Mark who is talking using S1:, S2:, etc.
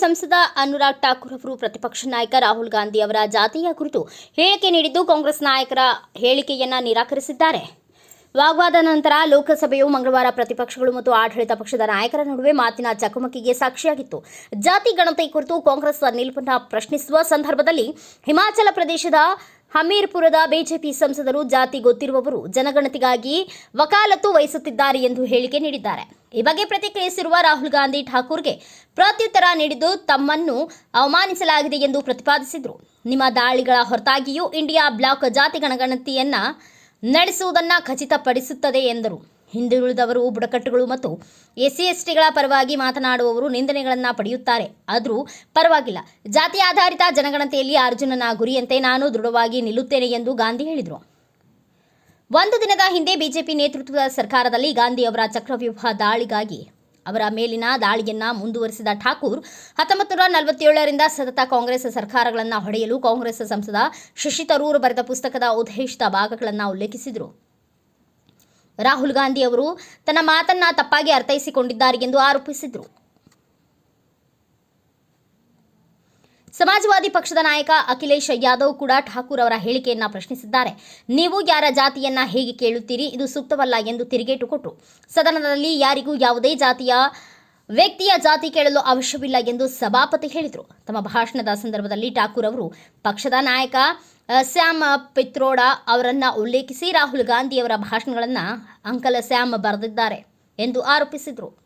S1: ಸಂಸದ ಅನುರಾಗ್ ಠಾಕೂರ್ ಅವರು ಪ್ರತಿಪಕ್ಷ ನಾಯಕ ರಾಹುಲ್ ಗಾಂಧಿ ಅವರ ಜಾತಿಯ ಕುರಿತು ಹೇಳಿಕೆ ನೀಡಿದ್ದು ಕಾಂಗ್ರೆಸ್ ನಾಯಕರ ಹೇಳಿಕೆಯನ್ನ ನಿರಾಕರಿಸಿದ್ದಾರೆ. ವಾಗ್ವಾದ ನಂತರ ಲೋಕಸಭೆಯು ಮಂಗಳವಾರ ಪ್ರತಿಪಕ್ಷಗಳು ಮತ್ತು ಆಡಳಿತ ಪಕ್ಷದ ನಾಯಕರ ನಡುವೆ ಮಾತಿನ ಚಕಮಕಿಗೆ ಸಾಕ್ಷಿಯಾಗಿತ್ತು. ಜಾತಿ ಗಣತಿ ಕುರಿತು ಕಾಂಗ್ರೆಸ್ ನಿಲುವನ್ನ ಪ್ರಶ್ನಿಸುವ ಸಂದರ್ಭದಲ್ಲಿ ಹಿಮಾಚಲ ಪ್ರದೇಶದ ಹಮೀರ್ಪುರದ ಬಿಜೆಪಿ ಸಂಸದರು ಜಾತಿ ಗೊತ್ತಿರುವವರು ಜನಗಣತಿಗಾಗಿ ವಕಾಲತ್ತು ವಹಿಸುತ್ತಿದ್ದಾರೆ ಎಂದು ಹೇಳಿಕೆ ನೀಡಿದ್ದಾರೆ. ಈ ಬಗ್ಗೆ ಪ್ರತಿಕ್ರಿಯಿಸಿರುವ ರಾಹುಲ್ ಗಾಂಧಿ ಠಾಕೂರ್ಗೆ ಪ್ರತ್ಯುತ್ತರ ನೀಡಿದ್ದು ತಮ್ಮನ್ನು ಅವಮಾನಿಸಲಾಗಿದೆ ಎಂದು ಪ್ರತಿಪಾದಿಸಿದರು. ನಿಮ್ಮ ದಾಳಿಗಳ ಹೊರತಾಗಿಯೂ ಇಂಡಿಯಾ ಬ್ಲಾಕ್ ಜಾತಿ ಗಣಗಣತಿಯನ್ನು ನಡೆಸುವುದನ್ನು ಖಚಿತಪಡಿಸುತ್ತದೆ ಎಂದರು. ಹಿಂದುಳಿದವರು, ಬುಡಕಟ್ಟುಗಳು ಮತ್ತು ಎಸ್ಸಿ ಎಸ್ಟಿಗಳ ಪರವಾಗಿ ಮಾತನಾಡುವವರು ನಿಂದನೆಗಳನ್ನು ಪಡೆಯುತ್ತಾರೆ. ಆದರೂ ಪರವಾಗಿಲ್ಲ. ಜಾತಿ ಆಧಾರಿತ ಜನಗಣತಿಯಲ್ಲಿ ಅರ್ಜುನನ ಗುರಿಯಂತೆ ನಾನು ದೃಢವಾಗಿ ನಿಲ್ಲುತ್ತೇನೆ ಎಂದು ಗಾಂಧಿ ಹೇಳಿದರು. ಒಂದು ದಿನದ ಹಿಂದೆ ಬಿಜೆಪಿ ನೇತೃತ್ವದ ಸರ್ಕಾರದಲ್ಲಿ ಗಾಂಧಿ ಅವರ ಚಕ್ರವ್ಯೂಹ ದಾಳಿಗಾಗಿ ಅವರ ಮೇಲಿನ ದಾಳಿಯನ್ನ ಮುಂದುವರಿಸಿದ ಠಾಕೂರ್ ಹತ್ತೊಂಬತ್ತು ನೂರ ನಲವತ್ತೇಳರಿಂದ ಸತತ ಕಾಂಗ್ರೆಸ್ ಸರ್ಕಾರಗಳನ್ನು ಹೊಡೆಯಲು ಕಾಂಗ್ರೆಸ್ ಸಂಸದ ಶಶಿ ತರೂರ್ ಬರೆದ ಪುಸ್ತಕದ ಉದ್ದೇಶಿತ ಭಾಗಗಳನ್ನು ಉಲ್ಲೇಖಿಸಿದರು. ರಾಹುಲ್ ಗಾಂಧಿ ಅವರು ತನ್ನ ಮಾತನ್ನ ತಪ್ಪಾಗಿ ಅರ್ಥೈಸಿಕೊಂಡಿದ್ದಾರೆ ಎಂದು ಆರೋಪಿಸಿದರು. ಸಮಾಜವಾದಿ ಪಕ್ಷದ ನಾಯಕ ಅಖಿಲೇಶ್ ಯಾದವ್ ಕೂಡ ಠಾಕೂರ್ ಅವರ ಹೇಳಿಕೆಯನ್ನ ಪ್ರಶ್ನಿಸಿದ್ದಾರೆ. ನೀವು ಯಾರ ಜಾತಿಯನ್ನ ಹೇಗೆ ಕೇಳುತ್ತೀರಿ? ಇದು ಸೂಕ್ತವಲ್ಲ ಎಂದು ತಿರುಗೇಟು ಕೊಟ್ಟರು. ಸದನದಲ್ಲಿ ಯಾರಿಗೂ ಯಾವುದೇ ಜಾತಿಯ ವ್ಯಕ್ತಿಯ ಜಾತಿ ಕೇಳಲು ಅವಶ್ಯವಿಲ್ಲ ಎಂದು ಸಭಾಪತಿ ಹೇಳಿದರು. ತಮ್ಮ ಭಾಷಣದ ಸಂದರ್ಭದಲ್ಲಿ ಠಾಕೂರ್ ಅವರು ಪಕ್ಷದ ನಾಯಕ ಸ್ಯಾಮ್ ಪಿತ್ರೋಡಾ ಅವರನ್ನ ಉಲ್ಲೇಖಿಸಿ ರಾಹುಲ್ ಗಾಂಧಿ ಅವರ ಭಾಷಣಗಳನ್ನು ಅಂಕಲ್ ಸ್ಯಾಮ್ ಬರೆದಿದ್ದಾರೆ ಎಂದು ಆರೋಪಿಸಿದರು.